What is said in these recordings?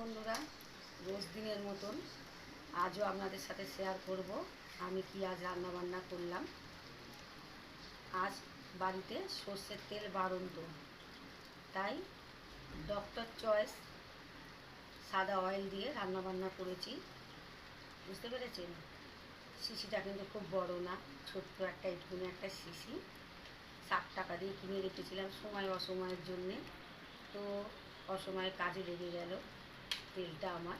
বন্ধুরা, রোজ দিনের মতন আজও আপনাদের সাথে শেয়ার করব আমি কি আজ রান্না বান্না করলাম। আজ বাড়িতে সর্ষের তেল বাড়ন্ত, তাই ডক্টর চয়েস সাদা অয়েল দিয়ে রান্না বান্না করেছি। বুঝতে পেরেছেন? শিশিটা কিন্তু খুব বড় না, ছোট্ট একটা একটুখানি একটা শিশি। ষাট টাকা দিয়ে কিনে রেখেছিলাম সময় অসময়ের জন্যে, তো অসময়ে কাজে লেগে গেল। তেলটা আমার।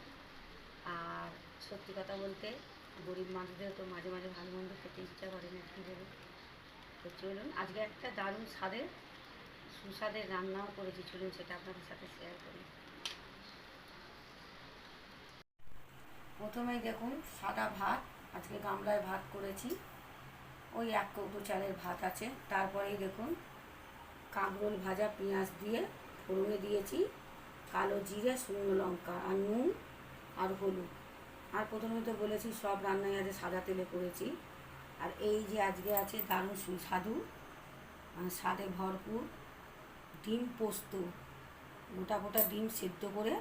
আর সত্যি কথা বলতে গরিব মানুষদের তো মাঝে মাঝে ভালো মন্দ খেতে ইচ্ছা করে না, কী বলুন তো চলুন, আজকে একটা দারুণ স্বাদের, সুস্বাদের রান্নাও করেছি, চলুন সেটা আপনাদের সাথে শেয়ার করি। প্রথমেই দেখুন, সাদা ভাত, আজকে গামলায় ভাত করেছি। ওই এক কৌটো চালের ভাত আছে, তারপরেই দেখুন, কাঁকরোল ভাজা, পেঁয়াজ দিয়ে ফোড়নে দিয়েছি। কালো জিরে, শুকনো লঙ্কা আর নুন আর হলুদ। আর প্রথমে তো বলেছি সব রান্নাই আজকে সাদা তেলে করেছি। আর এই যে আজকে আছে দারুণ সুস্বাদু স্বাদে ভরপুর ডিম পোস্ত। গোটা গোটা ডিম সেদ্ধ করে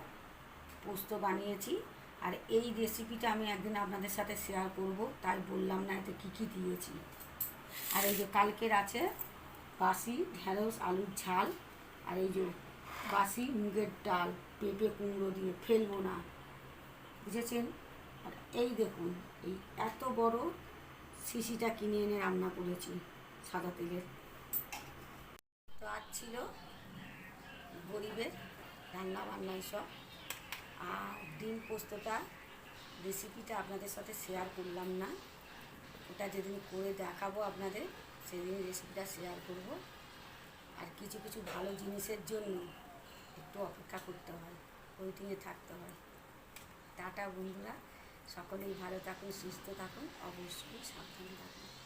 পোস্ত বানিয়েছি। আর এই রেসিপিটা আমি একদিন আপনাদের সাথে শেয়ার করব, তাই বললাম না এতে কী কী দিয়েছি। আর এই যে কালকের আছে বাসি, ঢেঁড়স, আলুর ঝাল, আর এই যে বাসি, মুগের ডাল, পেঁপে কুমড়ো দিয়ে ফেলব না। বুঝেছেন? আর এই দেখুন, এই এত বড় শিশিটা কিনে এনে রান্না করেছি সাদা তেলের। তো আজ ছিল গরিবের রান্না বান্না সব। আর ডিম পোস্তটা, রেসিপিটা আপনাদের সাথে শেয়ার করলাম না। ওটা যেদিন করে দেখাবো আপনাদের, সেদিন রেসিপিটা শেয়ার করব। আর কিছু কিছু ভালো জিনিসের জন্য অপেক্ষা করতে হয় ওয়েটিংয়ে থাকতে হয়। টাটা বন্ধুরা, সকলেই ভালো থাকুন, সুস্থ থাকুন, অবশ্যই সাবধানে থাকুন।